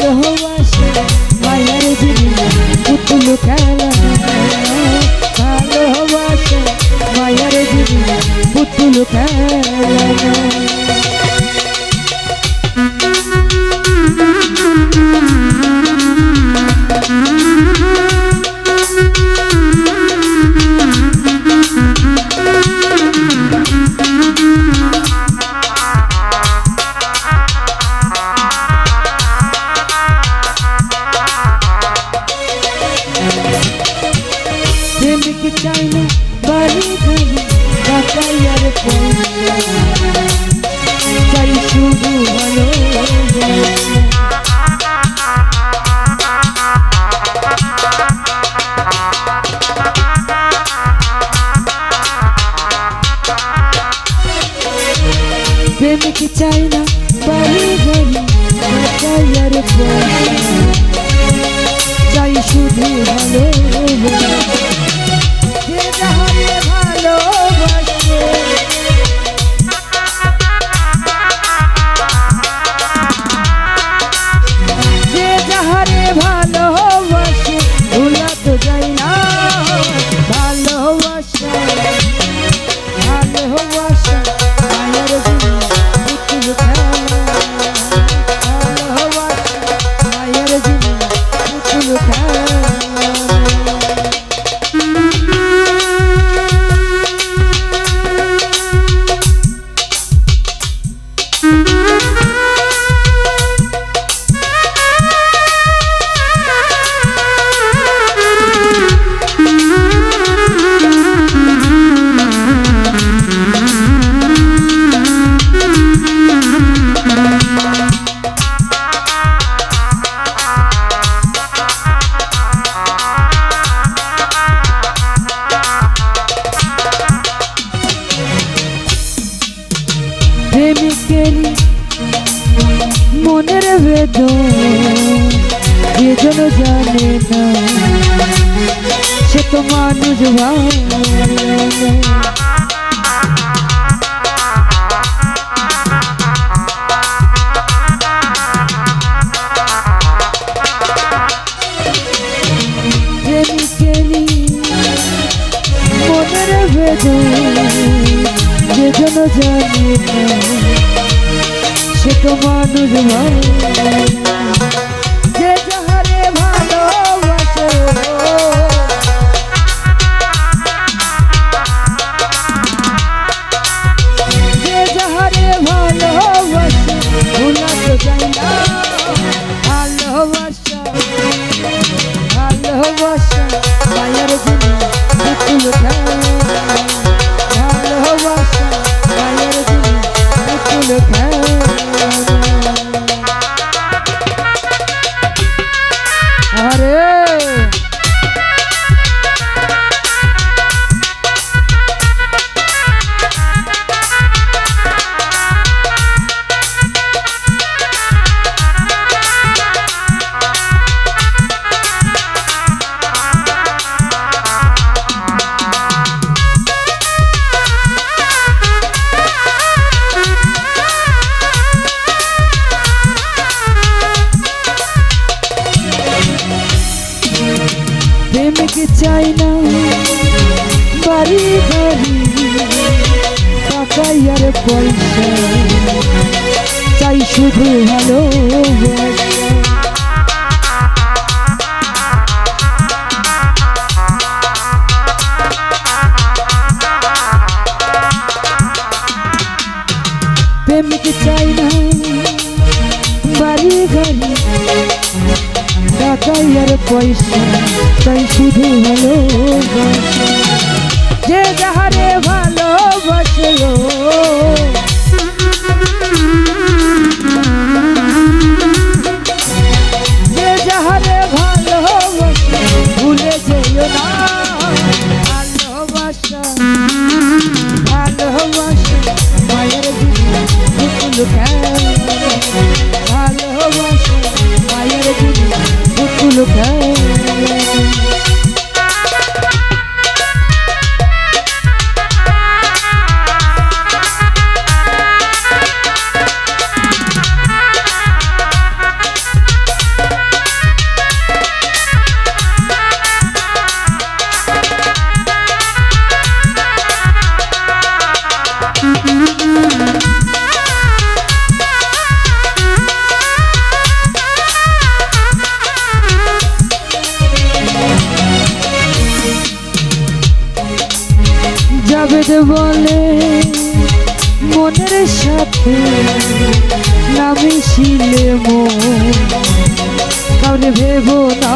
ভালোবাসে বেদন যে জন না সে তো মানুষ ভালো। যে জন জানে না তো মানুষ ভালো যে যাহারে ভালোবাসে যে যাহারে ভালোবাসে ভোলা তো যায় না ভালোবাসা ভালোবাসা মায়ের জিনিস আরে প্রেমিক চাই না। বাড়ি বাড়ি টাকাই আর পয়সা। চাই শুধু ভালোবাসা। টাকাই আর পয়সা তাই শুধু ভালোবাসা। যে যাহারে ভালোবাসে পুতুল খেলা বলে মনের সাথে নামি শিলে মন ভেব না।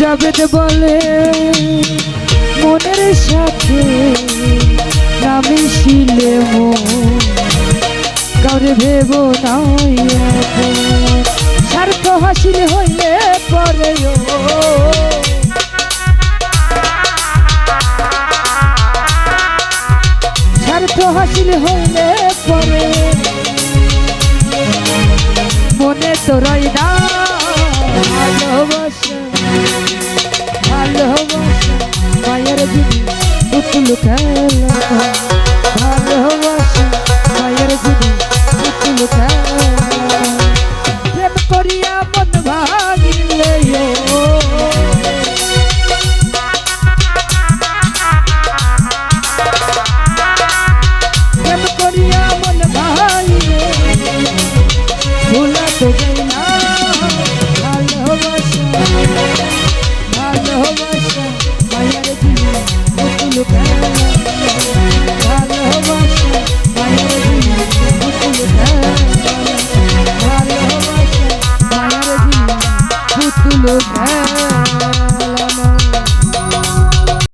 জাবেদ বলে মনের সাথে নামি শিলে মন ভেব নাই। স্বার্থ হাসিল হইলে পরে স্বার্থ হাসিল হইলে পরে মনে তো রই না। ভালোবাসা ভালোবাসা, মায়ের দিদি